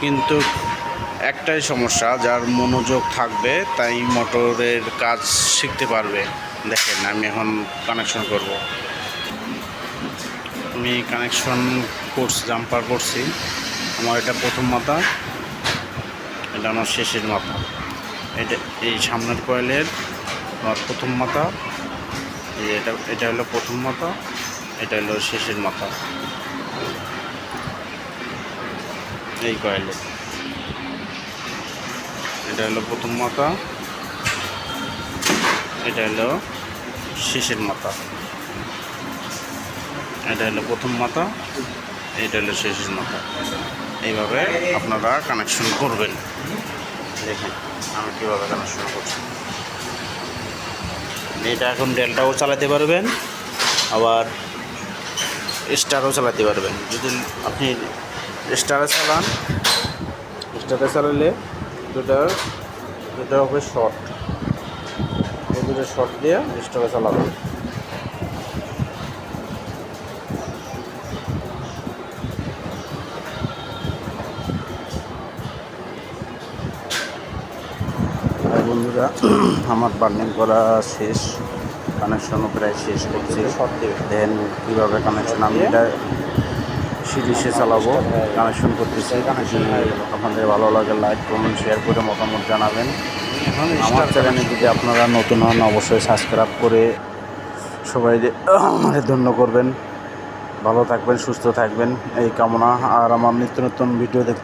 কিন্তু একটাই সমস্যা, যার মনোযোগ থাকবে, তাই মোটরের কাজ শিখতে পারবে। দেখেন, আমি এখন কানেকশন করব। আমি কানেকশন করছি জাম্পার করছি। আমার এটা প্রথম মাথা, এটা আমার শেষের মাথা। এটা এই সামনের কয়েলের আমার প্রথম মাথা। এটা এটা হলো প্রথম মাথা, এটা হলো শেষের মাথা। এই কয়েলের এটা হলো প্রথম মাথা। এটা হলো শেষের মাথা। এটা হলো প্রথম মাথা। এটা হলো শেষের মাথা। এইভাবে আপনারা কানেকশন করবেন। দেখেন আমি কীভাবে কানেকশন করছি। এটা এখন ডেলটাও চালাতে পারবেন, আবার স্টারও চালাতে পারবেন। যদি আপনি স্টারে চালান স্টারে চালালে দুটা দুটা হবে শর্ট এই দুটো শর্ট দিয়ে স্টারে চালাবেন বন্ধুরা আমার বার্নিং করা শেষ। কানেকশনও প্রায় শেষ করছি। দেন কীভাবে কানেকশন আমি এটা সিরিজে চালাবো কানেকশন করতেছি। আপনাদের ভালো লাগে লাইক কমেন্ট শেয়ার করে মতামত জানাবেন। আমার চ্যানেলে যদি আপনারা নতুন হন, অবশ্যই সাবস্ক্রাইব করে সবাই ধন্য করবেন। ভালো থাকবেন, সুস্থ থাকবেন। এই কামনা, আর আমার নিত্য নতুন ভিডিও দেখ